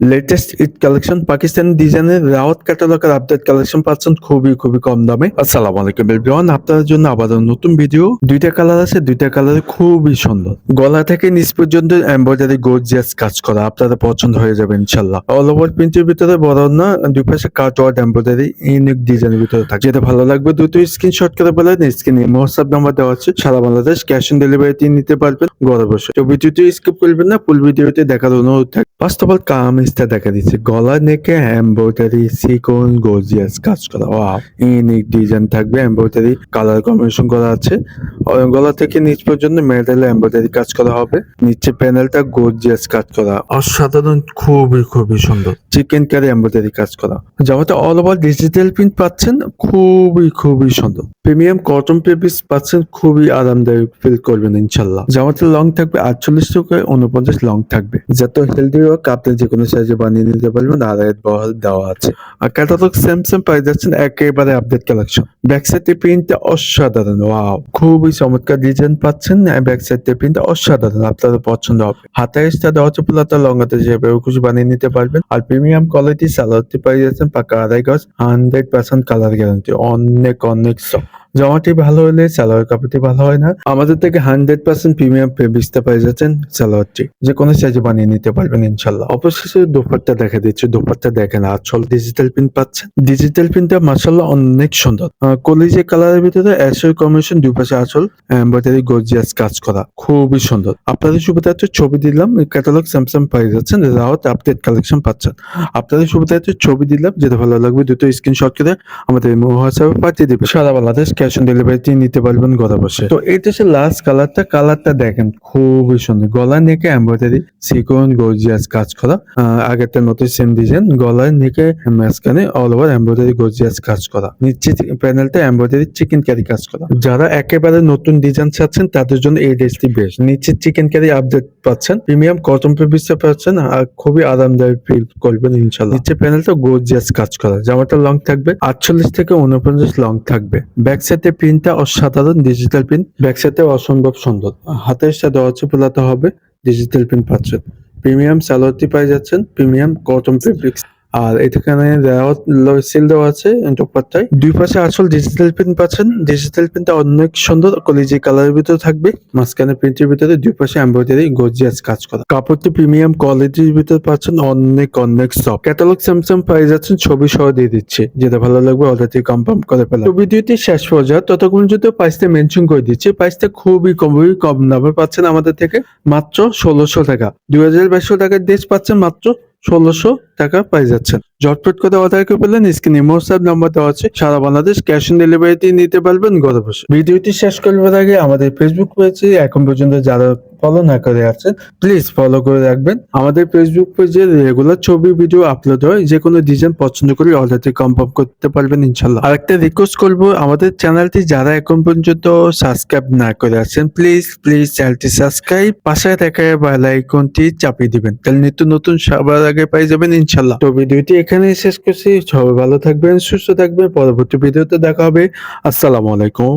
Latest Eid collection Pakistani ডিজাইনের Rawat ক্যাটালগের update collection পাচ্ছেন খুবই খুবই কম দামে। আসসালামু আলাইকুম এভরিওয়ান আপনাদের জন্য আবার নতুন ভিডিও দুইটা কালার আছে, দুইটা কালার খুবই সুন্দর। গলা থেকে নিচ পর্যন্ত এমব্রয়ডারি গর্জিয়াস কাজ করা, আপনাদের পছন্দ হয়ে যাবে ইনশাল্লাহ অল ওভার প্রিন্টের ভিতরে বড় না দুই পাশে কাট ওয়ার্ড এমব্রয়ডারি ইউনিক ডিজাইনের ভিতরে থাকে। যেটা ভালো লাগবে দ্রুত স্ক্রিনশট করে বলেন স্ক্রিনে হোয়াটসঅ্যাপ নাম্বার দেওয়া আছে। সারা বাংলাদেশ ক্যাশ অন ডেলিভারিতে নিতে পারবেন ঘরে বসে। তো ভিডিওটি স্কিপ করবেন না ফুল ভিডিওতে দেখার অনুরোধ থাকে ফার্স্ট অফ অল কামিজটা দেখা দিচ্ছে। গলা নেকে এমব্রয়ডারি সিকোন গর্জিয়াস কাজ করা। ওয়াও ইউনিক ডিজাইন থাকবে। এমব্রয়ডারি কালার কম্বিনেশন করা আছে। গলা থেকে নিচ পর্যন্ত মেটালে এমব্রয়ডারি কাজ করা হবে। নিচে প্যানেলটা গর্জিয়াস কাজ করা। অসাধারণ, খুবই খুবই সুন্দর। চিকেন কারি এমব্রয়ডারি কাজ করা। জামাতে অল ওভার ডিজিটাল প্রিন্ট পাচ্ছেন। খুবই খুবই সুন্দর। প্রিমিয়াম কটন পেপিস পাচ্ছেন। খুবই আরামদায়ক ফিল করবেন, ইনশাল্লাহ। জামাতে লং থাকবে আটচল্লিশ থেকে উনপঞ্চাশ লং থাকবে। যত হেলদি হোক, আপনি যে কোনো সাইজে বানিয়ে নিতে পারবেন আর এর বহল দেওয়া আছে। আর ক্যাটালগ সেম সেম পাই যাচ্ছেন, একেবারে আপডেট কালেকশন ব্যাক সাইডে প্রিন্টটা অসাধারণ ওয়াও খুবই চমৎকার ডিজাইন পাচ্ছেন ব্যাক সাইডে প্রিন্টটা অসাধারণ, আপনাদের পছন্দ হবে। হাতে এসটা দেওয়া হচ্ছে পুলাতা লঙ্গাতে যেভাবে খুশি বানিয়ে নিতে পারবেন। আর প্রিমিয়াম কোয়ালিটি সালোয়ারটি পাই যাচ্ছেন পাকা আড়াই গজ হান্ড্রেড পার্সেন্ট কালার গ্যারান্টি অনেক অনেক সব জামাটি ভালো হলে সালোয়ার কাপড়টি ভালো হয় না। আমাদের থেকে হান্ড্রেড পার্সেন্ট প্রিমিয়াম বিস্তা পাই যাচ্ছেন সালোয়ারটি। যে কোনো সাইজে বানিয়ে নিতে পারবেন ইনশাল্লাহ। অবশেষে দুপাট্টা দেখা দিচ্ছে। দুপাট্টা দেখেন, আচল ডিজিটাল প্রিন্ট পাচ্ছেন। ডিজিটাল প্রিন্টটা মার্শাল্লাহ অনেক সুন্দর। কলিজে কালারের ভিতরে অ্যাশের কম্বিনেশন দুই পাশে আচল এমব্রয়ডারি গর্জিয়াস কাজ করা। খুবই সুন্দর। আপনাদের সুবিধার্থে ছবি দিলাম। ক্যাটালগ স্যামসাং পাই যাচ্ছেন। রাওয়াত আপডেট কালেকশন পাচ্ছেন। আপনাদের সুবিধার্থে ছবি দিলাম। যেটা ভালো লাগবে দুটো স্ক্রিনশট করে আমাদের হোয়াটসঅ্যাপে পাঠিয়ে দেবে সারা বাংলাদেশ ক্যাশ অন ডেলিভারিতে নিতে পারবেন ঘরে বসে। তো এটা হচ্ছে লাস্ট কালারটা কালারটা দেখেন, খুবই সুন্দর। গলা নেকে এমব্রয়ডারি সিকোন গর্জিয়াস কাজ করা। আগেরটা নতুন সেম ডিজাইন গলার নেকে মাঝখানে অল ওভার এমব্রয়ডারি গর্জিয়াস কাজ করা। নিচে প্যানেলটা এমব্রয়ডারি চিকেন ক্যারি কাজ করা। যারা একেবারে নতুন ডিজাইন চাচ্ছেন, তাদের জন্য এই ড্রেসটি বেস্ট নিচে চিকেন ক্যারি আপডেট পাচ্ছেন প্রিমিয়াম কটন পেপিসটা পাচ্ছেন, আর খুবই আরামদায়ক ফিল করবেন ইনশাল্লাহ নিচে প্যানেলটা গর্জিয়াস কাজ করা। জামাটা লং থাকবে, আটচল্লিশ থেকে উনপঞ্চাশ লং থাকবে। ব্যাক সাইডে প্রিন্টটা অসাধারণ ডিজিটাল প্রিন্ট ব্যাক সাইডে অসম্ভব সুন্দর। হাতের সাথে হচ্ছে পোলাতে হবে ডিজিটাল প্রিন্ট পাচ্ছেন প্রিমিয়াম স্যালোয়ারটি পাই যাচ্ছেন প্রিমিয়াম কটন ফেব্রিক্স আর এখানে সিল দেওয়া আছে দোপাট্টায়। দুই পাশে আসল ডিজিটাল প্রিন্ট পাচ্ছেন। ডিজিটাল প্রিন্টটা অনেক সুন্দর কলেজি কালারের ভিতরে থাকবে। মাঝখানে প্রিন্টের ভিতরে, দুই পাশে এমব্রয়ডারি গর্জিয়াস কাজ করা। কাপড়টি প্রিমিয়াম কোয়ালিটির ভিতরে পাচ্ছেন, অনেক অনেক সফট ক্যাটালগ স্যামসাং পাই যাচ্ছেন ছবি সহ দিয়ে দিচ্ছে। যেটা ভালো লাগবে অলরেডি কনফার্ম করে ফেলা। তো ভিডিওটি শেষ পর্যায়ে ততক্ষণ যদি প্রাইসটা মেনশন করে দিচ্ছে। প্রাইসটা খুবই খুবই কম দামে পাচ্ছেন আমাদের থেকে মাত্র ষোলোশো টাকা। দুই হাজার বাইশশো টাকার ড্রেস পাচ্ছেন মাত্র ষোলোশো টাকা পাই যাচ্ছেন জটপট করে অর্ডার করে পেলেন স্ক্রিনে হোয়াটসঅ্যাপ নাম্বার দেওয়া আছে। সারা বাংলাদেশ ক্যাশ অন ডেলিভারিতে নিতে পারবেন ঘরে বসে। ভিডিওটি শেষ করবার আগে আমাদের ফেসবুক পেজে এখন পর্যন্ত যারা ফলো না করে আছেন প্লিজ ফলো করে রাখবেন। আমাদের ফেসবুক পেজে রেগুলার ছবি ভিডিও আপলোড হয়, যে কোনো ডিজাইন পছন্দ করে অর্ডারটি কনফার্ম করতে পারবেন ইনশাল্লাহ। আর একটা রিকোয়েস্ট করব, আমাদের চ্যানেলটি যারা এখন পর্যন্ত সাবস্ক্রাইব না করে আছেন প্লিজ প্লিজ চ্যানেলটি সাবস্ক্রাইব পাশে থাকা বেল আইকনটি চাপিয়ে দিবেন, তাহলে নিত্য নতুন সবার আগে পাই যাবেন ইনশাল্লাহ। তো ভিডিওটি এখানেই শেষ করছি, সবাই ভালো থাকবেন, সুস্থ থাকবেন, পরবর্তী ভিডিওতে দেখা হবে, আসসালামু আলাইকুম।